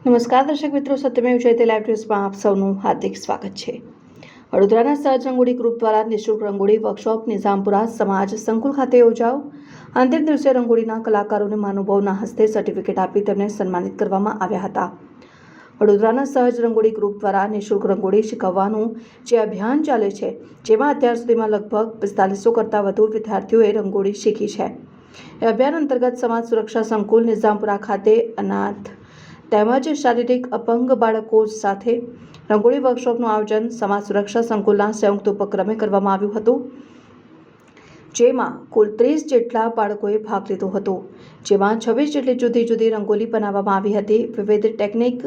નમસ્કાર દર્શક મિત્રો સત્યમેવ જયતે લાઈવ ન્યૂઝમાં આપ સૌનું હાર્દિક સ્વાગત છે. વડોદરાના સહજ રંગોળી ગ્રુપ દ્વારા નિઃશુલ્ક રંગોળી વર્કશોપ નિઝામપુરા સમાજ સંકુલ ખાતે યોજાઓ અંતિમ દિવસે રંગોળીના કલાકારોને મહાનુભાવના હસ્તે સર્ટિફિકેટ આપી તેમને સન્માનિત કરવામાં આવ્યા હતા. વડોદરાના સહજ રંગોળી ગ્રુપ દ્વારા નિઃશુલ્ક રંગોળી શીખવવાનું જે અભિયાન ચાલે છે, જેમાં અત્યાર સુધીમાં લગભગ પિસ્તાલીસો કરતાં વધુ વિદ્યાર્થીઓએ રંગોળી શીખી છે. એ અભિયાન અંતર્ગત સમાજ સુરક્ષા સંકુલ નિઝામપુરા ખાતે અનાથ તેમજ શારીરિક અપંગ બાળકો સાથે રંગોળી વર્કશોપનું આયોજન, સમાજ સુરક્ષા સંકુલના સંયુક્ત ઉપક્રમે કરવામાં આવ્યું હતું. જેમાં કુલ ત્રીસ જેટલા બાળકોએ ભાગ લીધો હતો. જેમાં છવ્વીસ જેટલી જુદી જુદી રંગોલી બનાવવામાં આવી હતી. વિવિધ ટેકનિક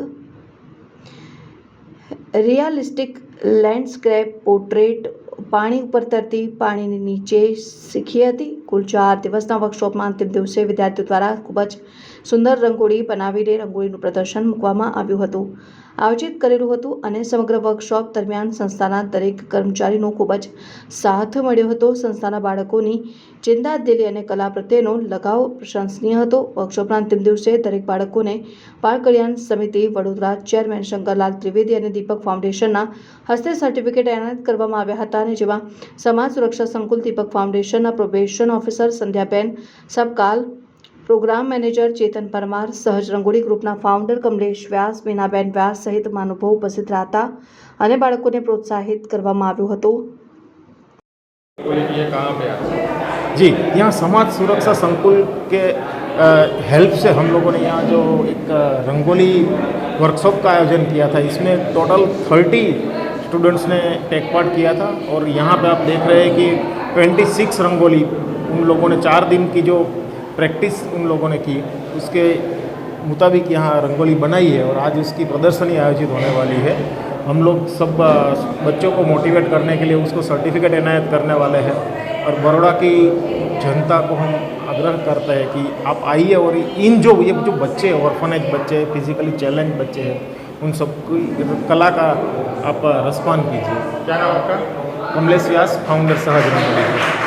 રિયાલિસ્ટિક લેન્ડસ્કેપ પોર્ટ્રેટ પાણી ઉપર તરતી પાણીની નીચે શીખી હતી. કુલ ચાર દિવસના વર્કશોપમાં અંતિમ દિવસે વિદ્યાર્થીઓ દ્વારા ખૂબ જ સુંદર રંગોળી બનાવીને રંગોળીનું પ્રદર્શન મૂકવામાં આવ્યું હતું. આયોજિત કરેલું હતું અને સમગ્ર વર્કશોપ દરમિયાન સંસ્થાના દરેક કર્મચારીનો ખૂબ જ સાથ મળ્યો હતો. સંસ્થાના બાળકોની ચિંતાદિલી અને કલા પ્રત્યેનો લગાવ પ્રશંસનીય હતો. વર્કશોપના અંતિમ દિવસે દરેક બાળકોને બાળ કલ્યાણ સમિતિ, વડોદરા ચેરમેન શંકરલાલ ત્રિવેદી અને દીપક ફાઉન્ડેશનના હસ્તે સર્ટિફિકેટ એનાયત કરવામાં આવ્યા હતા અને જેમાં સમાજ સુરક્ષા સંકુલ, દીપક ફાઉન્ડેશનના પ્રોબેશન ઓફિસર સંધ્યાબેન સબકાલ પ્રોગ્રામ મેનેજર ચેતન પરમાર સહજ રંગોળી ગ્રુપના ફાઉન્ડર કમલેશ વ્યાસ મીનાબેન વ્યાસ સહિત મહાનુભાવો ઉપસ્થિત રહ્યા હતા અને બાળકોને પ્રોત્સાહિત કરવામાં આવ્યું હતું ये कहाँ पे आता जी यहाँ समाज सुरक्षा संकुल के हेल्प से हम लोगों ने यहाँ जो एक अ, रंगोली वर्कशॉप का आयोजन किया था इसमें टोटल थर्टी स्टूडेंट्स ने टेक पार्ट किया था और यहाँ पे आप देख रहे हैं कि ट्वेंटी सिक्स रंगोली उन लोगों ने, चार दिन की जो प्रैक्टिस उन लोगों ने की, उसके मुताबिक यहाँ रंगोली बनाई है और आज उसकी प्रदर्शनी आयोजित होने वाली है। हम लोग सब बच्चों को मोटिवेट करने के लिए उसको सर्टिफिकेट इनायत करने वाले हैं और बड़ोड़ा की जनता को हम आग्रह करते हैं कि आप आइए और इन जो, ये जो बच्चे ऑर्फनेज बच्चे फिजिकली चैलेंज बच्चे हैं, उन सबकी कला का आप रसपान कीजिए। क्या नाम आपका? કમલેશ વ્યાસ ફાઉન્ડર સહજ રંગોલી